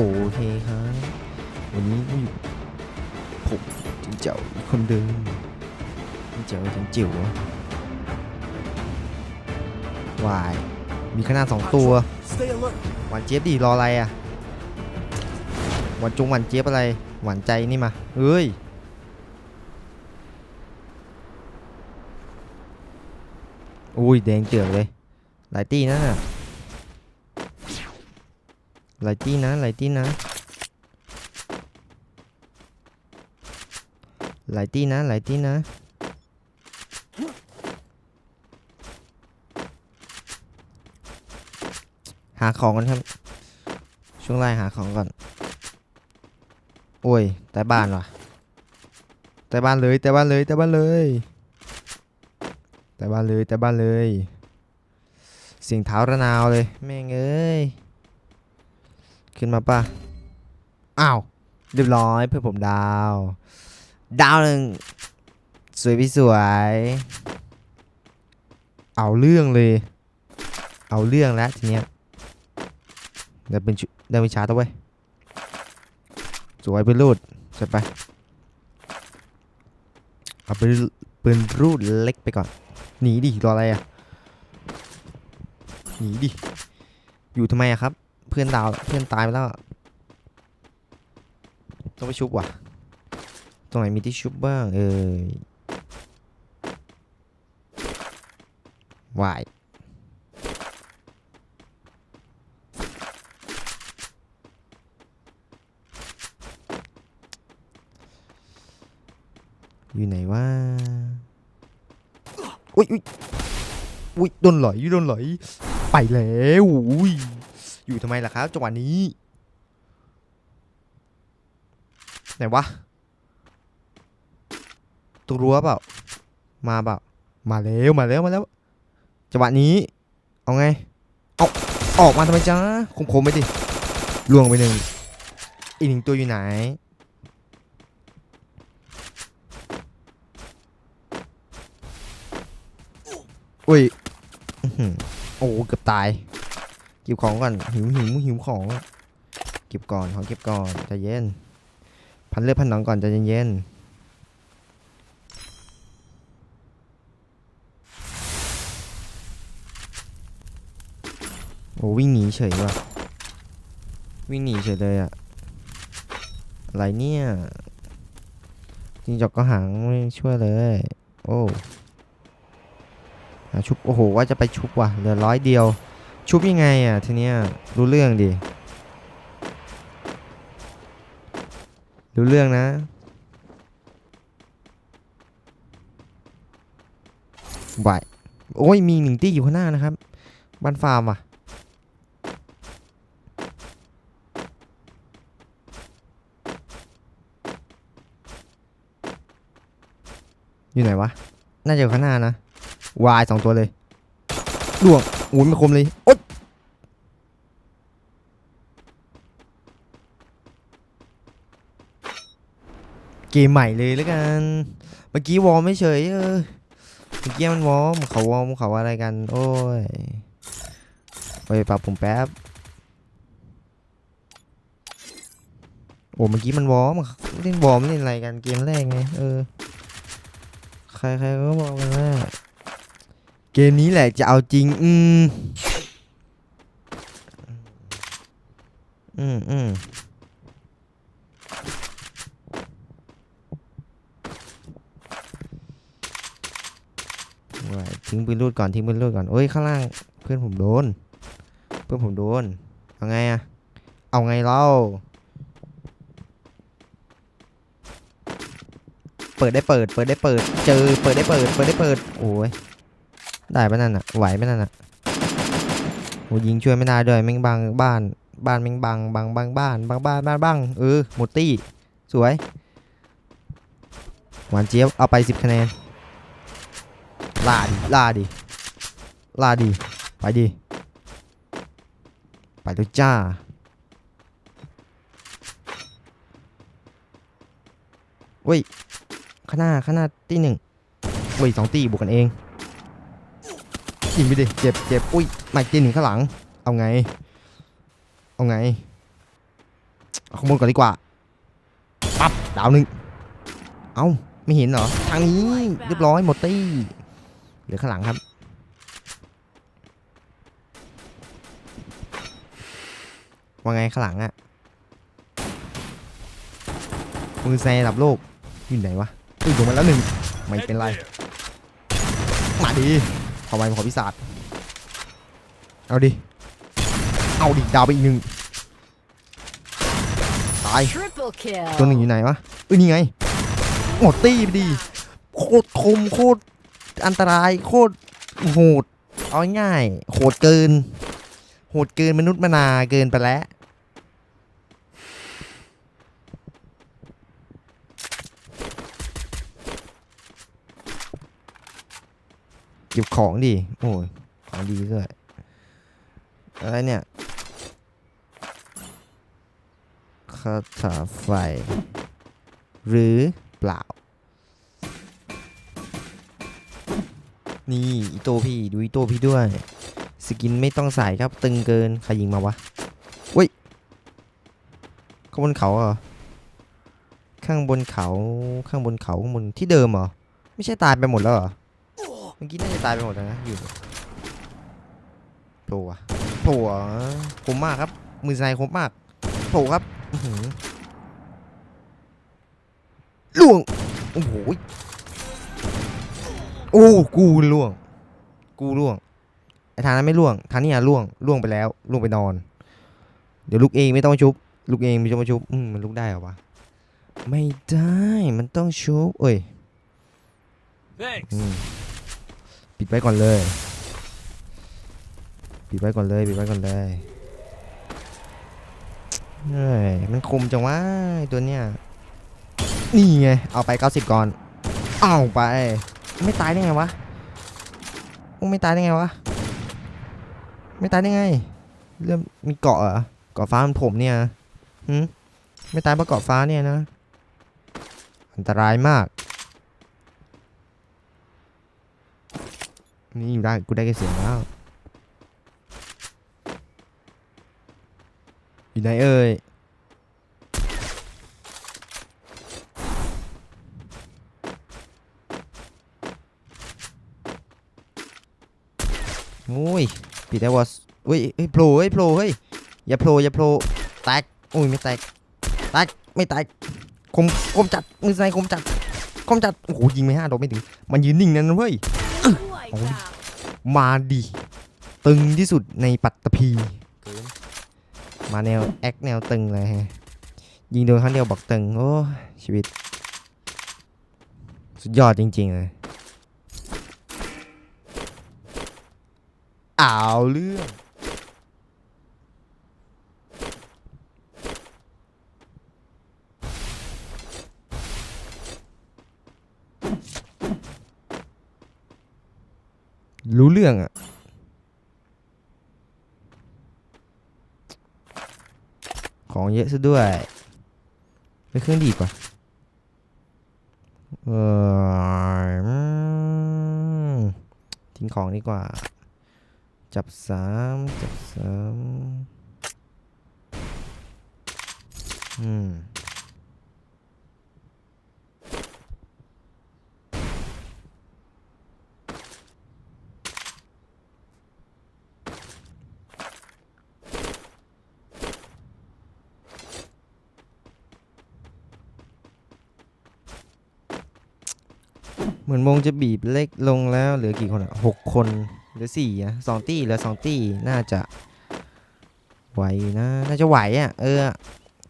โอเคครับ วันนี้ก็อยู่ผมจิงเจ๋วอีกคนเดิมจิงเจ๋วจิงจิ๋ววาย มีขนาดสองตัวหวานเจี๊ยบดีรออะไรอะหวานจุงหวานเจี๊ยบอะไร หวานใจนี่มาเฮ้ยอุ้ยแดงเจือกเลย หลายตีนะน่ะ หลายตีนะหลายตีนะหลายตีนะหลายตีนะหาของกันครับ ช่วงไล่หาของก่อน โอ้ยแต่บ้านว่ะแต่บ้านเลยแต่บ้านเลยแต่บ้านเลยแต่บ้านเลยแต่บ้านเลยเสียงเท้าระนาวเลย แม่งเอ้ย ขึ้นมาป่ะ อ้าว เรียบร้อยเพื่อนผมดาว ดาวหนึ่งสวยพี่สวย เอาเรื่องเลย เอาเรื่องแล้วทีเนี้ยเดี๋ยวเป็นชุได้เป็นชาร์จเอาไว้ย สวยปืนรูดใช่ไป เอาปืนปืนรูดเล็กไปก่อน หนีดิรออะไรอะ หนีดิ อยู่ทำไมอะครับ เพื่อนดาวเพื่อนตายไปแล้ว ต้องไปชุบว่ะ ตรงไหนมีที่ชุบบ้าง เอ้ยวายอยู่ไหนวะอุ้ยอุ้ยอุ้ยโดนหลอยโดนหลอยไปแล้วอุ้ย อยู่ทำไมล่ะครับจังหวะนี้ ไหนวะตรงรั้วเปล่า มาเปล่า มาแล้วมาแล้วมาแล้วจังหวะนี้ เอาไงเอาออกมาทำไมจ้าคมคมๆไปดิล่วงไปหนึ่งอีกหนึ่งตัวอยู่ไหนอุ้ยโอ้เกือบตาย ก็บของก่อนหิวหิวหิวของเก็บก่อนของเก็บก่อนใจเย็น พันเลือดพันหนองก่อนใจเย็นๆโอ้วิ่งหนีเฉยว่ะวิ่งหนีเฉยเลยอะอะไรเนี่ยจริงจอกก็หางไม่ช่วยเลย โอ้ชุบโอ้โหว่าจะไปชุบว่ะเหลือร้อยเดียว ชุบยังไงอะทีเนี้ยรู้เรื่องดิ รู้เรื่องนะไหวโอ้ย มีหนึ่งตี้อยู่ข้างหน้านะครับ บ้านฟาร์มอะ อยู่ไหนวะ น่าจะอยู่ข้างหน้านะ วายสองตัวเลยล่วง อุ้ยไม่คมเลยโอ๊ยเกมใหม่เลยแล้วกัน เมื่อกี้วอลไม่เฉยเออเมื่อกี้มันวอลเขาวอลเขาอะไรกัน โอ้ย ไปปรับผมแป๊บ โอ้เมื่อกี้มันวอลมันเล่นวอลเล่นอะไรกันเกมแรกไง เออ ใครๆก็บอกกันว่า เกมนี้แหละจะเอาจริง อืม อืมอืมว้ายทิ้งปืนลูดก่อนทิ้งปืนลูดก่อนโอ้ยข้างล่างเพื่อนผมโดน เพื่อนผมโดน เอาไงอะเอาไงเล่า เปิดได้เปิด เปิดได้เปิด เจอ เปิดได้เปิด เปิดได้เปิด โอ้ย ได้ปะนั่นอะไหวปะนั่นอะโอ้ยิงช่วยไม่ได้ด้วยแม่งบังบ้านบ้านแม่งบังบังบังบ้านบังบ้านบ้านบังเออหมดตี้สวยหวานเจี๊ยบเอาไปสิบคะแนนล่าดิล่าดิล่าดิไปดิไปเลยจ้าเว้ยข้างหน้าข้างหน้าตีหนึ่งเว้ยสองตีบวกกันเอง ยิงไปดิ เจ็บเจ็บอุ้ยมาอีกตีหนึ่งข้างหลัง เอาไง เอาไง เอาข้างบนก่อนดีกว่า ปั๊บ ดาวหนึ่ง เอาไม่เห็นเหรอ ทางนี้ เรียบร้อยหมดตี้เหลือข้างหลังครับ ว่าไงข้างหลังอะมือแซระดับโลกอยู่ไหนวะอุ้ยลงมาแล้วหนึ่ง ไม่เป็นไร มาดี ทำไมขอพิศาจเอาดิ เอาดิ ดาวไปอีกหนึ่งตาย Triple kill. ตัวหนึ่งอยู่ไหนวะเอ้ยนี่ไงหมดตี้ไปดี โคตรคมโคตรอันตรายโคตรโหด เอาง่ายๆโหดเกิน โหดเกินมนุษย์มนาเกินไปแล้ว ก็บของดิ โอ้ยของดีด้วย อะไรเนี่ยคาถาไฟ หรือเปล่า นี่อีโตพี่ ดูอีโตพี่ด้วย สกินไม่ต้องใส่ครับ ตึงเกิน ใครยิงมาวะเว้ย ข้างบนเขาเหรอ ข้างบนเขา ข้างบนเขาข้างบนที่เดิมเหรอ ไม่ใช่ตายไปหมดแล้วเหรอ เมื่อกี้น่าจะตายไปหมดแล้วนะอยู่โผล่อะโผล่อะคมมากครับ มือไซคมมากโผล่ครับอื้อหือล่วง โอ้โหยโอ้กูล่วง กูล่วงไอ้ทางนั้นไม่ล่วงทางนี้อะล่วงล่วงไปแล้วล่วงไปนอน เดี๋ยวลูกเองไม่ต้องชุบลูกเองไม่ต้องมาชุบอืมมันลุกได้เหรอวะไม่ได้มันต้องชุบเอ้ย Thanks. อืม ปิดไว้ก่อนเลย ปิดไว้ก่อนเลย ปิดไว้ก่อนเลยเฮ้ยมันคมจังวะตัวเนี้ยนี่ไง เอาไป 90 ก่อน เอาไป ไม่ตายได้ไงวะมึงไม่ตายได้ไงวะ ไม่ตายได้ไง เริ่มมีเกาะเหรอ เกาะฟ้ามันผมเนี่ยหืมไม่ตายเพราะเกาะฟ้าเนี่ยนะ อันตรายมาก นี่อยู่ได้กูได้แค่เสียงแล้วอยู่ไหนเอ่ยโอ้ยปิดได้วอสเฮ้ยเฮ้ยโผล่เฮ้ยโผล่เฮ้ยอย่าโผล่อย่าโผล่แตกโอ้ยไม่แตกแตกไม่แตกคมคมจัดมือไซคมจัดคมจัดโอ้โหยิงไม่ห้าโดนไม่ถึงมันยืนนิ่งนั่นเว้ย มาดิ ตึงที่สุดในปัตตภีมาแนวแอคแนวตึงเลยฮะ ยิงโดนครั้งเดียวบอกตึง โอ้ยชีวิต สุดยอดจริง ๆ เลยอ้าวเรื่อง รู้เรื่องอะของเยอะซะด้วยไปเครื่องดีกว่าเออทิ้งของดีกว่า จับสามจับสามอืม เหมือนวงจะบีบเล็กลงแล้วเหลือกี่คนอะหกคนหลือสี่อะสองตี้เหลือสองตี้น่าจะไหวนะ น่าจะไหวอะ เออ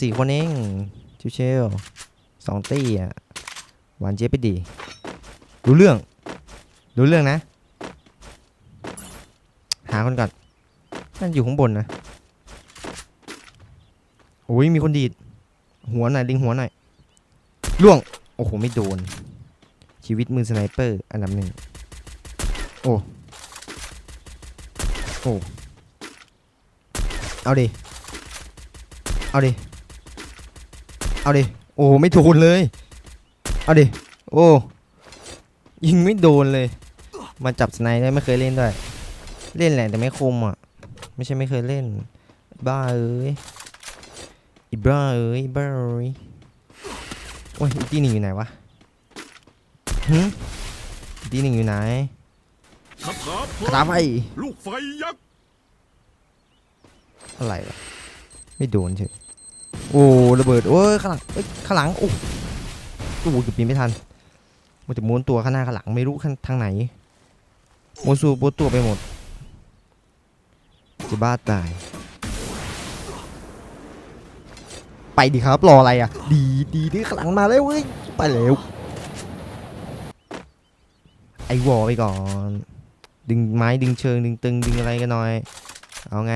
สี่คนเองเชลสองตี้อะหวานเจี๊ยบไปดีรู้เรื่อง รู้เรื่องนะ หาคนก่อนนั่นอยู่ข้างบนนะโอ้ยมีคนดีด หัวหน่อยลิงหัวหน่อยล่วง โอ้โห ไม่โดน ชีวิตมือสไนเปอร์อันดับหนึ่งโอ้โอ้เอาดิ เอาดิ เอาดิ โอ้ไม่โดนเลย เอาดิ โอ้ยิงไม่โดนเลย มาจับสไนได้ไม่เคยเล่นด้วย เล่นแหละแต่ไม่คมอะ ไม่ใช่ไม่เคยเล่น บ้าเอ้ยอีบ้าเอ้ยบ้าเอ้ยโอ้ยอีที่หนึ่งอยู่ไหนวะ หืมอีกที่หนึ่งอยู่ไหนคาถาเพลิคางถาไฟลูกไฟยักษ์อะไรวะไม่โดนเฉยโอ้ระเบิดโอ้ยข้างหลังเอ้ยข้างหลังโอ้โอ้เกือบปีนไม่ทันมันจะม้วนตัวข้างหน้าข้างหลังไม่รู้ข้างทางไหนม้วนสูม้วนตัวไปหมดจะบ้าตาย ไปดิครับรออะไรอะ ดีดีที่ข้างหลังมาแล้วเว้ยไปแล้ว ไอ้วอไปก่อน ดึงไม้ดึงเชิงดึงตึงดึงอะไรกันหน่อย เอาไง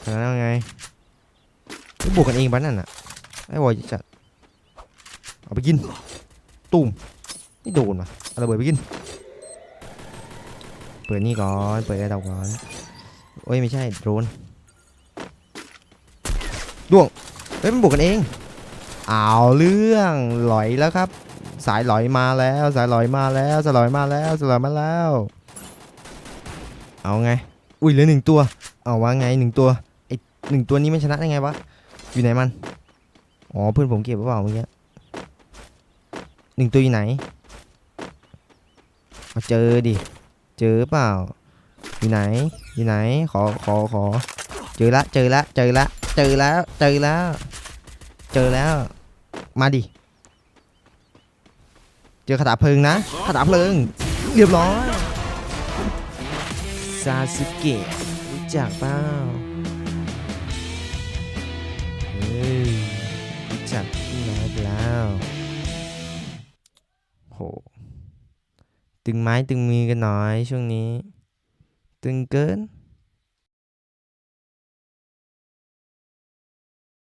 เอาไงไม่บวกกันเองบ้านนั่นอะไอ้วอจะจัด เอาไปกิน ตุ่มไม่โดนว่ะเอาระเบิดไปกิน เปิดนี่ก่อน เปิดไอ้ดาวก่อน โอ้ยไม่ใช่โดนดวง เฮ้ยมันบวกกันเอง เอาเรื่องหลอยแล้วครับ สายลอยมาแล้ว สายลอยมาแล้ว สายลอยมาแล้ว สายลอยมาแล้ว เอาไง อุ้ยเหลือหนึ่งตัว เอาว่าไงหนึ่งตัว ไอหนึ่งตัวนี้มันชนะได้ไงวะ อยู่ไหนมัน อ๋อเพื่อนผมเก็บหรือเปล่าเมื่อกี้หนึ่งตัวอยู่ไหนเอาเจอดิ เจอเปล่า อยู่ไหน อยู่ไหน ขอ ขอ ขอ เจอละ เจอละ เจอละ เจอแล้ว เจอแล้ว เจอแล้ว มาดิ จอคาถาเพลิงนะคาถาเพลิง เรียบร้อยซาสึเกะรู้จักเปล่าเฮ้ยรู้จักพี่น้อยไปแล้วโหตึงไม้ตึงมือกันหน่อยช่วงนี้ ตึงเกิน